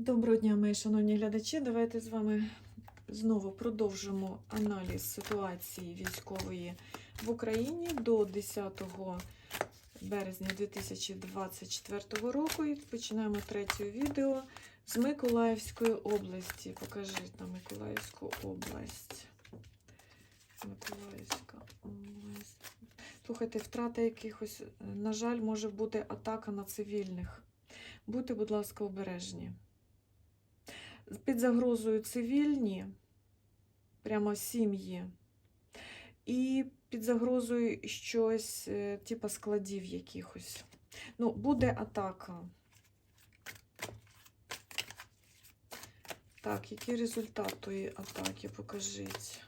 Доброго дня, мої шановні глядачі. Давайте з вами знову продовжимо аналіз ситуації військової в Україні до 10 березня 2024 року. І починаємо третє відео з Миколаївської області. Покажіть нам Миколаївську область. Миколаївська область. Слухайте, втрата якихось, на жаль, може бути атака на цивільних. Будьте, будь ласка, обережні. Під загрозою цивільні, прямо сім'ї, і під загрозою щось, е, типу складів якихось. Ну, буде атака. Так, який результат тої атаки? Покажіть.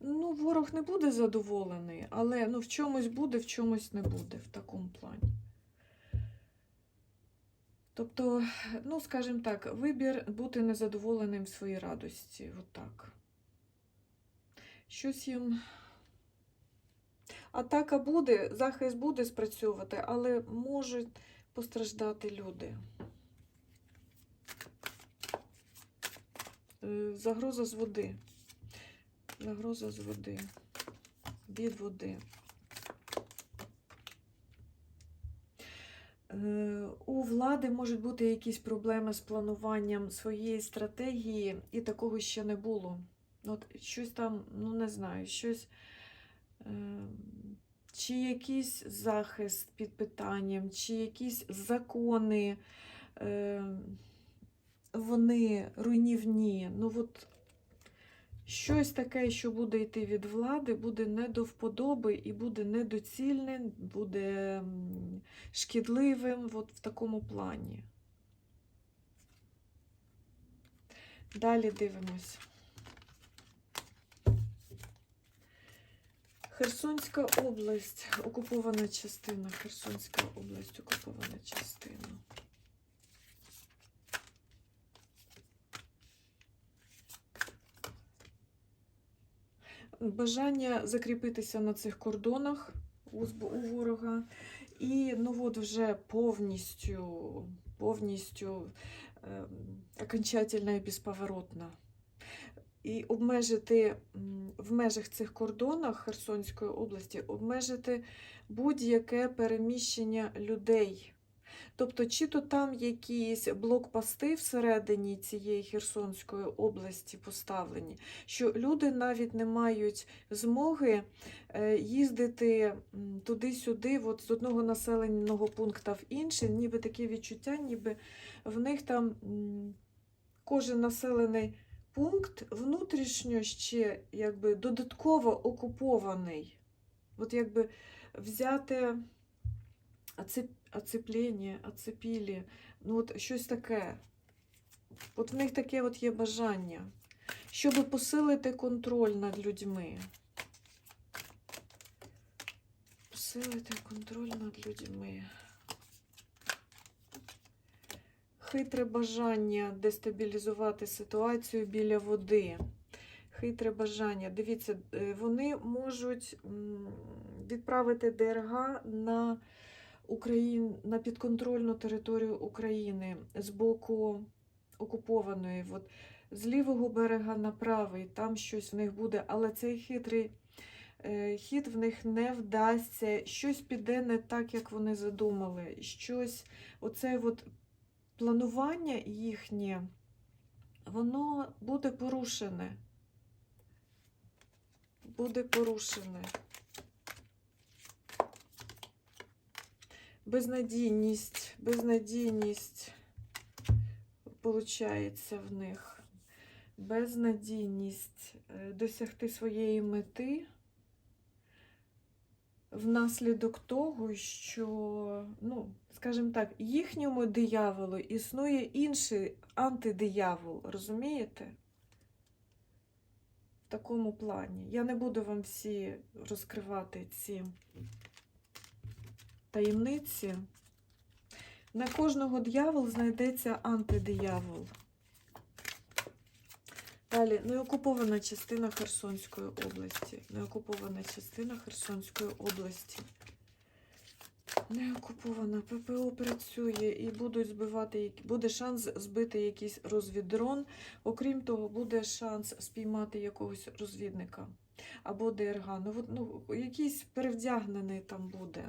Ну, ворог не буде задоволений, але ну, в чомусь буде, в чомусь не буде в такому плані. Тобто, ну, скажімо так, вибір бути незадоволеним в своїй радості. Отак. Щось їм. Атака буде, захист буде спрацьовувати, але можуть постраждати люди. Е, Загроза з води. Загроза з води. Від води. Е, У влади можуть бути якісь проблеми з плануванням своєї стратегії, і такого ще не було. От щось там, ну не знаю, щось. е, Чи якийсь захист під питанням, чи якісь закони, е, вони руйнівні. Ну от щось таке, що буде йти від влади, буде не до вподоби і буде недоцільним, буде шкідливим от в такому плані. Далі дивимось. Херсонська область, окупована частина. Херсонська область, окупована частина. Бажання закріпитися на цих кордонах у, ворога. І ну от вже повністю, повністю е, окончательно і безповоротно. І обмежити в межах цих кордонах Херсонської області обмежити будь-яке переміщення людей. Тобто, чи то там якісь блокпости всередині цієї Херсонської області поставлені, що люди навіть не мають змоги е, їздити туди-сюди, от з одного населеного пункту в інший, ніби таке відчуття, ніби в них там кожен населений пункт внутрішньо ще якби додатково окупований. От якби взяти оцеп... оцеплення, оцепілі, ну от щось таке. От в них таке от є бажання, щоб посилити контроль над людьми. Посилити контроль над людьми. Хитре бажання дестабілізувати ситуацію біля води. Хитре бажання. Дивіться, е, вони можуть відправити ДРГ на, Україн... на підконтрольну територію України з боку окупованої. От, з лівого берега на правий, там щось в них буде, але цей хитрий е, хід в них не вдасться. Щось піде не так, як вони задумали. Щось, оце от планування їхнє, воно буде порушене. Буде порушене. Безнадійність, безнадійність получається в них. Безнадійність е, досягти своєї мети внаслідок того, що, ну, скажімо так, їхньому дияволу існує інший антидиявол, розумієте? В такому плані. Я не буду вам всі розкривати ці таємниці. На кожного диявол знайдеться антидиявол. Далі неокупована частина Херсонської області. Неокупована частина Херсонської області. Неокупована ППО працює і будуть збивати, буде шанс збити якийсь розвіддрон. Окрім того, буде шанс спіймати якогось розвідника або ДРГ. Ну, ну, якийсь перевдягнений там буде.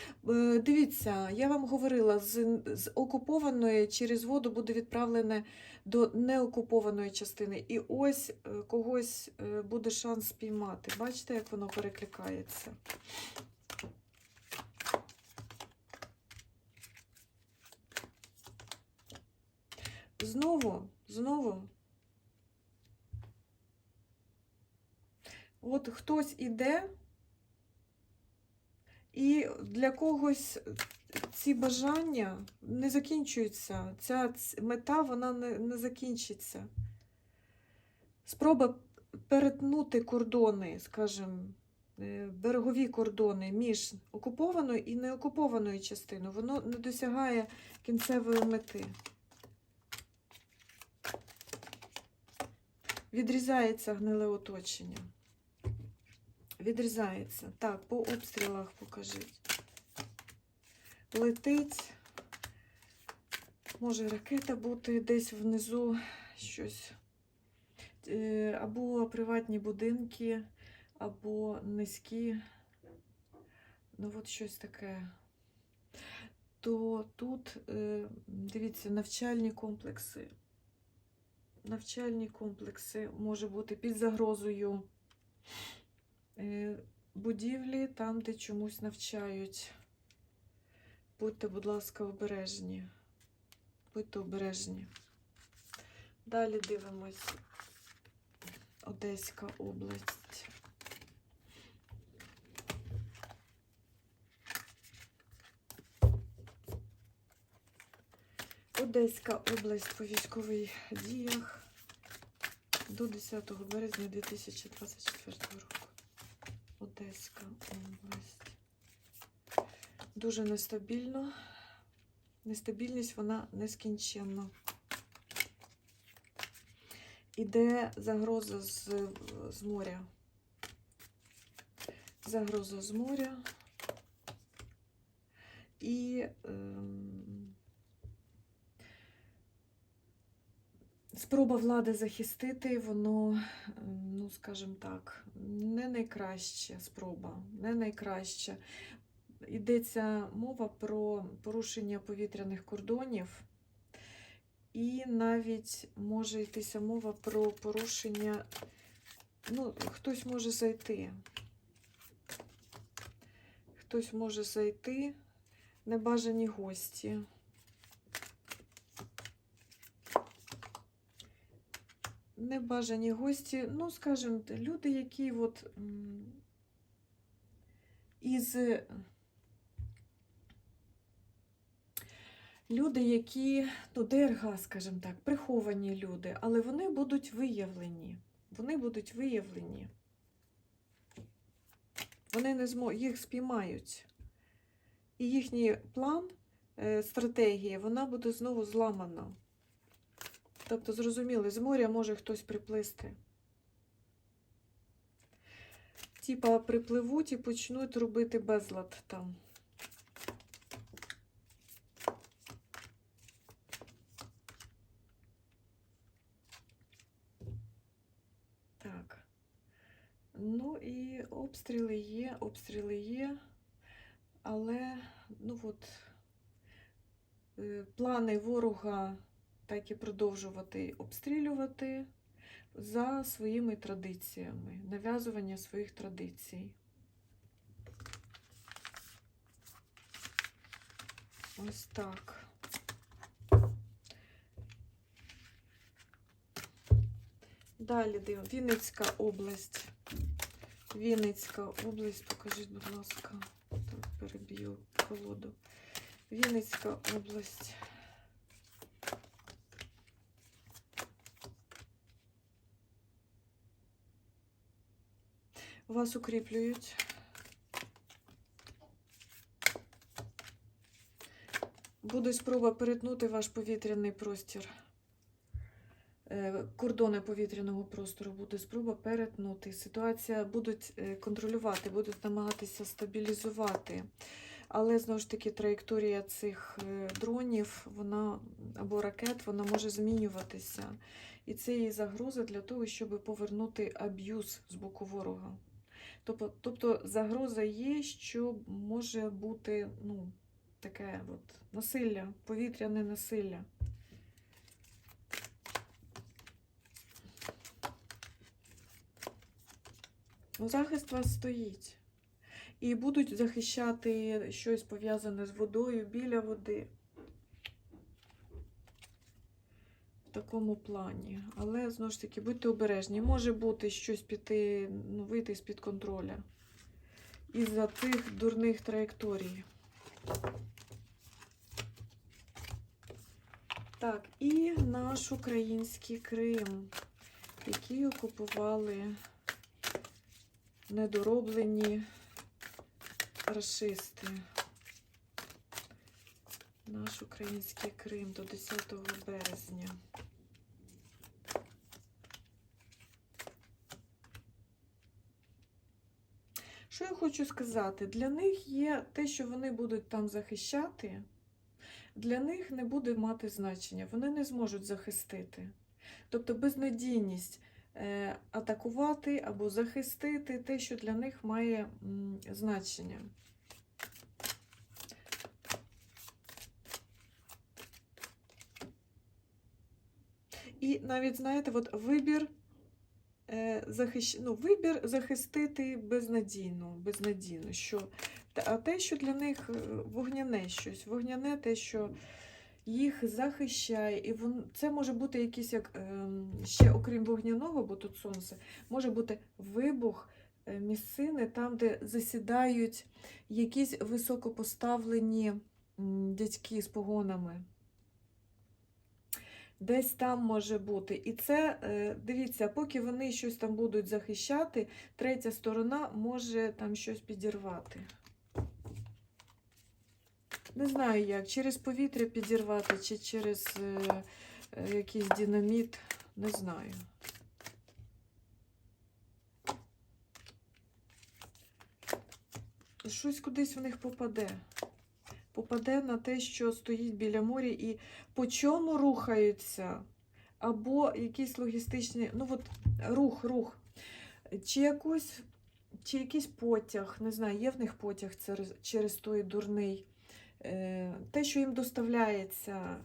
Е, Дивіться, я вам говорила, з, з окупованої через воду буде відправлене до неокупованої частини. І ось е, когось е, буде шанс спіймати. Бачите, як воно перекликається? Знову, знову. От хтось іде, і для когось ці бажання не закінчуються. Ця мета вона не, не закінчиться. Спроба перетнути кордони, скажімо, е, берегові кордони між окупованою і неокупованою частиною, воно не досягає кінцевої мети. Відрізається гниле оточення. Відрізається. Так, по обстрілах покажіть. Летить. Може ракета бути десь внизу щось. Е, Або приватні будинки, або низькі. Ну, от щось таке. То тут, е, дивіться, навчальні комплекси. Навчальні комплекси може бути під загрозою будівлі, там, де чомусь навчають. Будьте, будь ласка, обережні. Будьте обережні. Далі дивимось. Одеська область. Одеська область по військових діях до 10 березня 2024 року. Одеська область. Дуже нестабільно. Нестабільність вона нескінченна. Іде загроза з, з моря. Загроза з моря. І ем, спроба влади захистити, воно, ну, скажімо так, не найкраща спроба, не найкраща. Йдеться мова про порушення повітряних кордонів, і навіть може йтися мова про порушення, ну, хтось може зайти. Хтось може зайти, небажані гості. Небажані гості, ну, скажімо, люди, які от із люди, які, ну, ДРГ, скажімо так, приховані люди, але вони будуть виявлені. Вони будуть виявлені. Вони не змо... їх спіймають. І їхній план, е, стратегія, вона буде знову зламана. Тобто, зрозуміли, з моря може хтось приплисти. Типа припливуть і почнуть робити безлад там. Так. Ну і обстріли є, обстріли є, але ну от, е, плани ворога так і продовжувати обстрілювати за своїми традиціями, нав'язування своїх традицій. Ось так. Далі дивимося. Вінницька область. Вінницька область, покажіть, будь ласка. Так, переб'ю колоду. Вінницька область. Вас укріплюють. Буде спроба перетнути ваш повітряний простір. е, кордони повітряного простору буде спроба перетнути. Ситуація будуть е, контролювати, будуть намагатися стабілізувати. Але знову ж таки траєкторія цих е, дронів вона або ракет вона може змінюватися. І це є загроза для того, щоб повернути аб'юз з боку ворога. Тобто, тобто загроза є, що може бути ну, таке от насилля, повітряне насилля. Ну, Захист вас стоїть. І будуть захищати щось пов'язане з водою, біля води. В такому плані. Але знову ж таки, будьте обережні. Може бути щось піти, ну, вийти з-під контроля. Із-за тих дурних траєкторій. Так, і наш український Крим, який окупували недороблені рашисти. Наш український Крим до 10 березня. Що я хочу сказати? Для них є те, що вони будуть там захищати, для них не буде мати значення. Вони не зможуть захистити. Тобто безнадійність е, атакувати або захистити те, що для них має значення. І навіть, знаєте, от вибір, е, захищ... ну, вибір захистити безнадійно, безнадійно. Що... А те, що для них е, вогняне щось, вогняне те, що їх захищає, і вон... це може бути якийсь, як ем, ще окрім вогняного, бо тут сонце, може бути вибух е, місцини там, де засідають якісь високопоставлені дядьки з погонами. Десь там може бути. І це, е, дивіться, поки вони щось там будуть захищати, третя сторона може там щось підірвати. Не знаю як, через повітря підірвати чи через е, е, якийсь динаміт, не знаю. Щось кудись в них попаде. Попаде на те, що стоїть біля моря, і по чому рухаються, або якісь логістичні, ну от рух, рух. Чи якусь, чи якийсь потяг, не знаю, є в них потяг через, через той дурний. Е, те, що їм доставляється,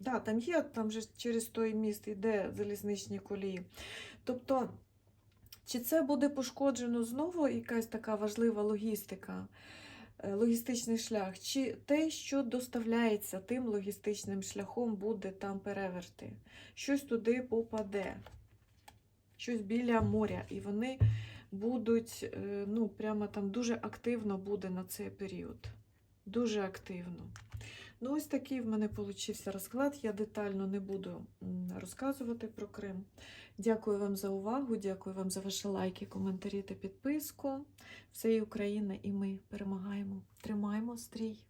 да, там є, там же через той міст йде залізничні колії. Тобто, чи це буде пошкоджено знову якась така важлива логістика, логістичний шлях, чи те, що доставляється тим логістичним шляхом, буде там переверти, щось туди попаде, щось біля моря, і вони будуть, е, ну, прямо там дуже активно буде на цей період. Дуже активно. Ну, ось такий в мене получився розклад. Я детально не буду розказувати про Крим. Дякую вам за увагу, дякую вам за ваші лайки, коментарі та підписку. Все України, і ми перемагаємо. Тримаємо стрій!